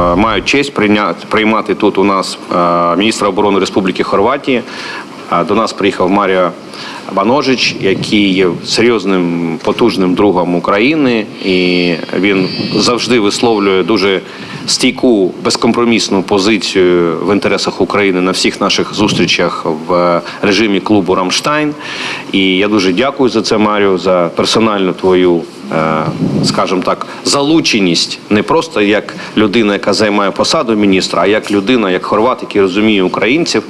Е, Маю честь прийняти, приймати тут у нас е, міністра оборони Республіки Хорватії. Е, До нас приїхав Маріо Баножич, який є серйозним потужним другом України, і він завжди висловлює дуже стійку безкомпромісну позицію в інтересах України на всіх наших зустрічах в режимі клубу Рамштайн. І я дуже дякую за це, Маріо, за персональну твою е, скажімо так, залученість не просто як людина, яка займає посаду міністра, а як людина, як хорват, який розуміє українців,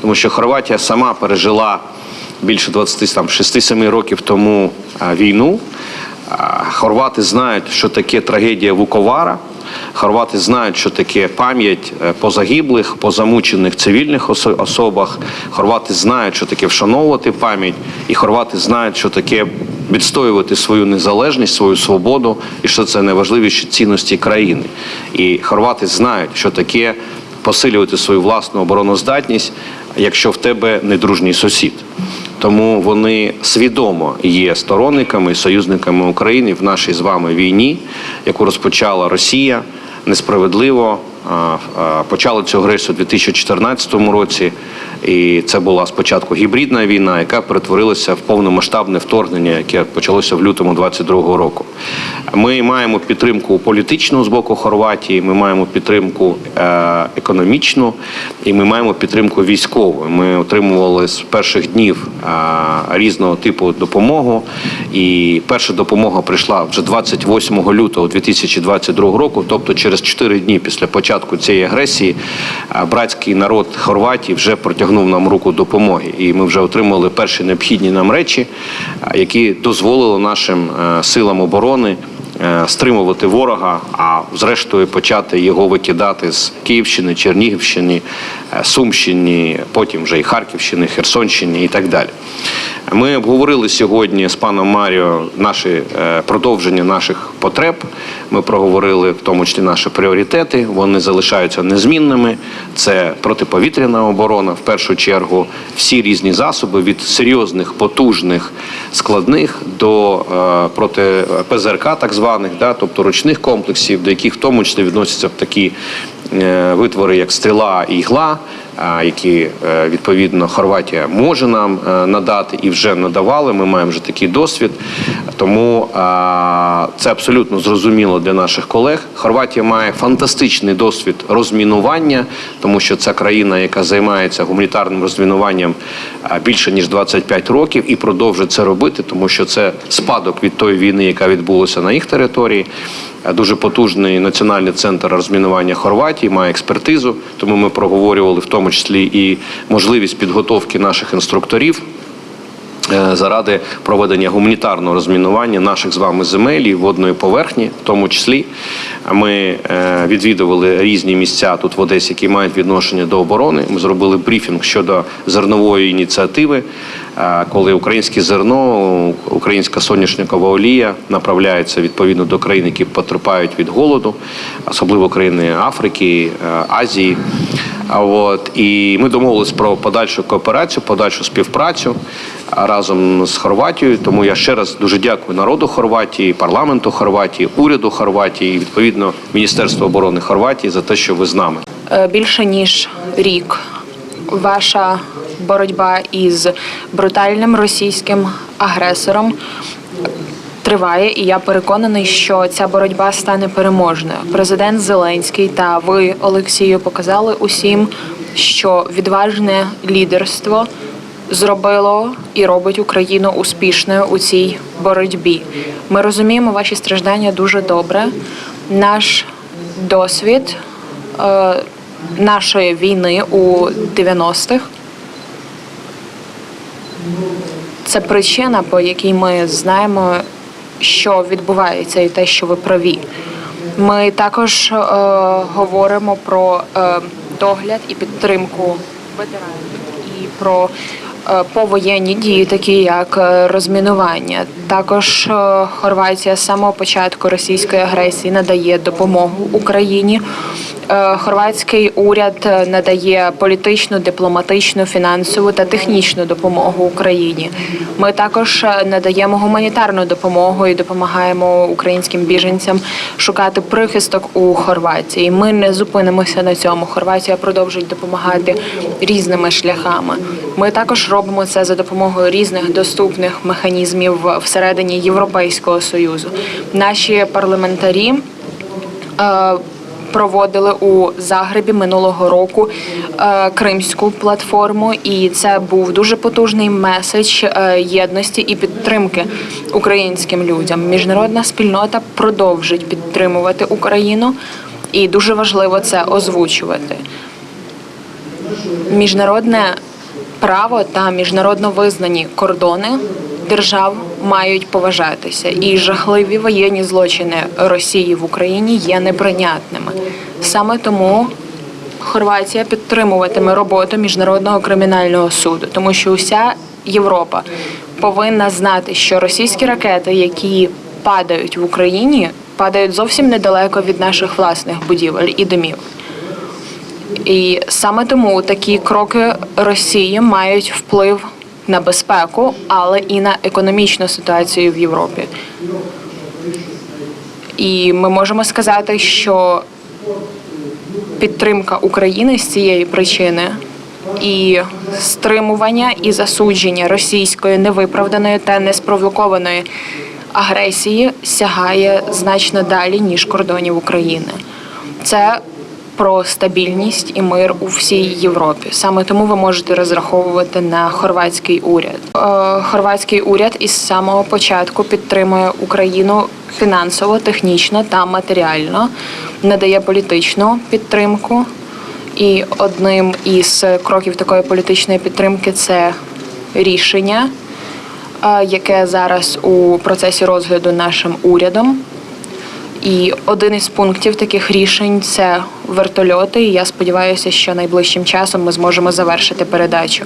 тому що Хорватія сама пережила більше 26-7 років тому війну. Хорвати знають, що таке трагедія Вуковара. Хорвати знають, що таке пам'ять е, по загиблих, по замучених цивільних особах. Хорвати знають, що таке вшановувати пам'ять, і хорвати знають, що таке відстоювати свою незалежність, свою свободу, і що це найважливіші цінності країни. І хорвати знають, що таке посилювати свою власну обороноздатність, якщо в тебе недружній сусід. Тому вони свідомо є сторонниками і союзниками України в нашій з вами війні, яку розпочала Росія несправедливо. Почали цю агресію у 2014 році, і це була спочатку гібридна війна, яка перетворилася в повномасштабне вторгнення, яке почалося в лютому 2022 року. Ми маємо підтримку політичну з боку Хорватії, ми маємо підтримку е, економічну і ми маємо підтримку військову. Ми отримували з перших днів е, різного типу допомогу. І перша допомога прийшла вже 28 лютого 2022 року, тобто через 4 дні після початку цієї агресії, е, братський народ Хорватії вже протягнув нам руку допомоги. І ми вже отримали перші необхідні нам речі, які дозволили нашим силам оборони е, стримувати ворога, а зрештою почати його викидати з Київщини, Чернігівщини, е, Сумщини, потім вже і Харківщини, Херсонщини і так далі. Ми обговорили сьогодні з паном Маріо наші е, продовження наших потреб. Ми проговорили в тому числі наші пріоритети. Вони залишаються незмінними. Це протиповітряна оборона, в першу чергу, всі різні засоби від серйозних, потужних, складних до е, проти ПЗРК, так званих, да, тобто ручних комплексів, до яких в тому числі відносяться такі е, витвори, як стріла і ігла, які е, відповідно Хорватія може нам е, надати і вже надавали. Ми маємо вже такий досвід. Тому це абсолютно зрозуміло для наших колег. Хорватія має фантастичний досвід розмінування, тому що це країна, яка займається гуманітарним розмінуванням більше ніж 25 років, і продовжує це робити, тому що це спадок від тої війни, яка відбулася на їх території. Дуже потужний національний центр розмінування Хорватії має експертизу, тому ми проговорювали в тому числі і можливість підготовки наших інструкторів. Е, Заради проведення гуманітарного розмінування наших з вами земель і водної поверхні, в тому числі ми е, відвідували різні місця тут в Одесі, які мають відношення до оборони. Ми зробили брифінг щодо зернової ініціативи, е, коли українське зерно, українська соняшникова олія направляється відповідно до країн, які потерпають від голоду, особливо країни Африки, Азії. От і ми домовились про подальшу кооперацію, подальшу співпрацю разом з Хорватією. Тому я ще раз дуже дякую народу Хорватії, парламенту Хорватії, уряду Хорватії, і відповідно Міністерству оборони Хорватії за те, що ви з нами. Е, більше ніж рік ваша боротьба із брутальним російським агресором триває, і я переконаний, що ця боротьба стане переможною. Президент Зеленський та ви, Олексію, показали усім, що відважне лідерство зробило і робить Україну успішною у цій боротьбі. Ми розуміємо ваші страждання дуже добре. Наш досвід е, нашої війни у 90-х. Це причина, по якій ми знаємо, що відбувається, і те, що ви праві. Ми також е, говоримо про е, догляд і підтримку ветеранів і про е, повоєнні дії, такі як е, розмінування. Також е, Хорватія з самого початку російської агресії надає допомогу Україні. Е, Хорватський уряд е, надає політичну, дипломатичну, фінансову та технічну допомогу Україні. Ми також надаємо гуманітарну допомогу і допомагаємо українським біженцям шукати прихисток у Хорватії. Ми не зупинимося на цьому. Хорватія продовжить допомагати різними шляхами. Ми також робимо це за допомогою різних доступних механізмів всередині Європейського союзу. Наші парламентарі. е, Проводили у Загребі минулого року е, кримську платформу, і це був дуже потужний меседж е, єдності і підтримки українським людям. Міжнародна спільнота продовжить підтримувати Україну, і дуже важливо це озвучувати міжнародне право та міжнародно визнані кордони держав мають поважатися, і жахливі воєнні злочини Росії в Україні є неприйнятними. Саме тому Хорватія підтримуватиме роботу міжнародного кримінального суду, тому що уся Європа повинна знати, що російські ракети, які падають в Україні, падають зовсім недалеко від наших власних будівель і домів. І саме тому такі кроки Росії мають вплив на безпеку, але і на економічну ситуацію в Європі. І ми можемо сказати, що підтримка України з цієї причини і стримування і засудження російської невиправданої та неспровокованої агресії сягає значно далі ніж кордонів України. Це про стабільність і мир у всій Європі. Саме тому ви можете розраховувати на хорватський уряд. Е, Хорватський уряд із самого початку підтримує Україну фінансово, технічно та матеріально, надає політичну підтримку. І одним із кроків такої політичної підтримки це рішення, е, яке зараз у процесі розгляду нашим урядом. І один із пунктів таких рішень це вертольоти. І я сподіваюся, що найближчим часом ми зможемо завершити передачу.